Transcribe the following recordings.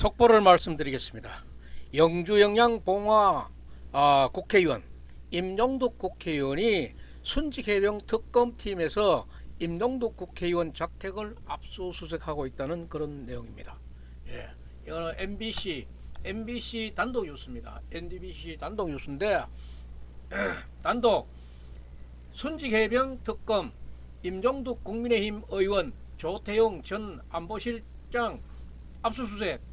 속보를 말씀드리겠습니다. 영주 영양 봉화 아, 국회의원 임종덕 국회의원이 순직해병 특검팀에서 임종덕 국회의원 자택을 압수수색하고 있다는 그런 내용입니다. 예, 이거는 MBC MBC 단독 뉴스입니다. MBC 단독 뉴스인데 단독 순직해병 특검 임종덕 국민의힘 의원 조태용 전 안보실장 압수수색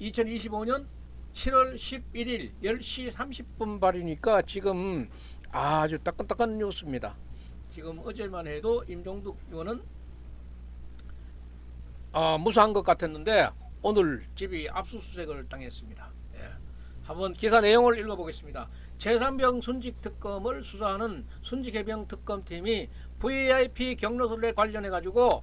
2025년 7월 11일 10시 30분 발이니까 지금 아주 따끈따끈 뉴스입니다. 지금 어제만 해도 임종득 의원은 아, 무사한 것 같았는데 오늘 집이 압수수색을 당했습니다. 예. 한번 기사 내용을 읽어보겠습니다. 제3병 순직 특검을 수사하는 순직해병 특검팀이 VIP 경로설에 관련해 가지고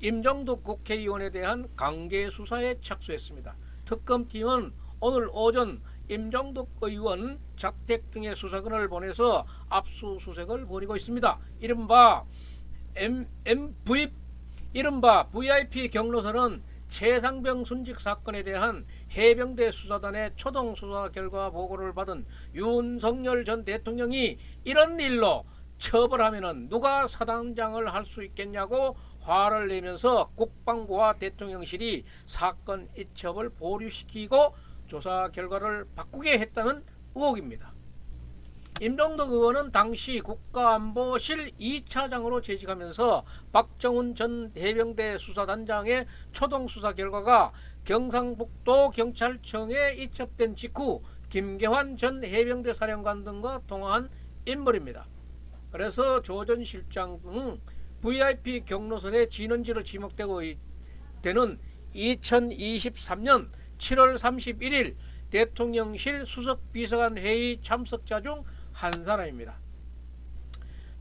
임정덕 국회의원에 대한 강제 수사에 착수했습니다. 특검팀은 오늘 오전 임정덕 의원 자택 등의 수사권을 보내서 압수수색을 벌이고 있습니다. 이른바 M, MV 이른바 VIP 경로설은 최상병 순직 사건에 대한 해병대 수사단의 초동 수사 결과 보고를 받은 윤석열 전 대통령이 이런 일로 처벌하면은 누가 사단장을 할 수 있겠냐고 화를 내면서 국방부와 대통령실이 사건 이첩을 보류시키고 조사 결과를 바꾸게 했다는 의혹입니다. 임동덕 의원은 당시 국가안보실 2차장으로 재직하면서 박정훈 전 해병대 수사단장의 초동 수사 결과가 경상북도 경찰청에 이첩된 직후 김계환 전 해병대 사령관 등과 통화한 인물입니다. 그래서 조 전 실장 등 VIP 경로선의 진원지로 지목되고 있- 되는 2023년 7월 31일 대통령실 수석 비서관 회의 참석자 중 한 사람입니다.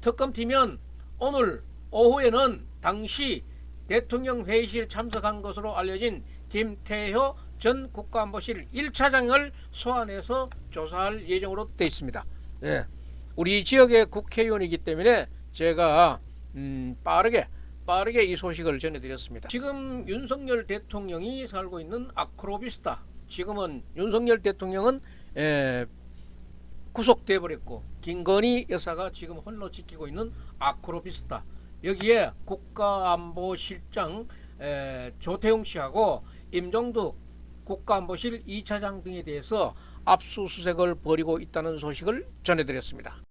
특검팀은 오늘 오후에는 당시 대통령 회의실 참석한 것으로 알려진 김태효 전 국가안보실 1차장을 소환해서 조사할 예정으로 되어 있습니다. 네. 우리 지역의 국회의원이기 때문에 제가 음, 빠르게 빠르게 이 소식을 전해드렸습니다. 지금 윤석열 대통령이 살고 있는 아크로비스타. 지금은 윤석열 대통령은 에, 구속돼 버렸고 김건희 여사가 지금 홀로 지키고 있는 아크로비스타. 여기에 국가안보실장 에, 조태용 씨하고 임종덕 국가안보실 2차장 등에 대해서 압수수색을 벌이고 있다는 소식을 전해드렸습니다.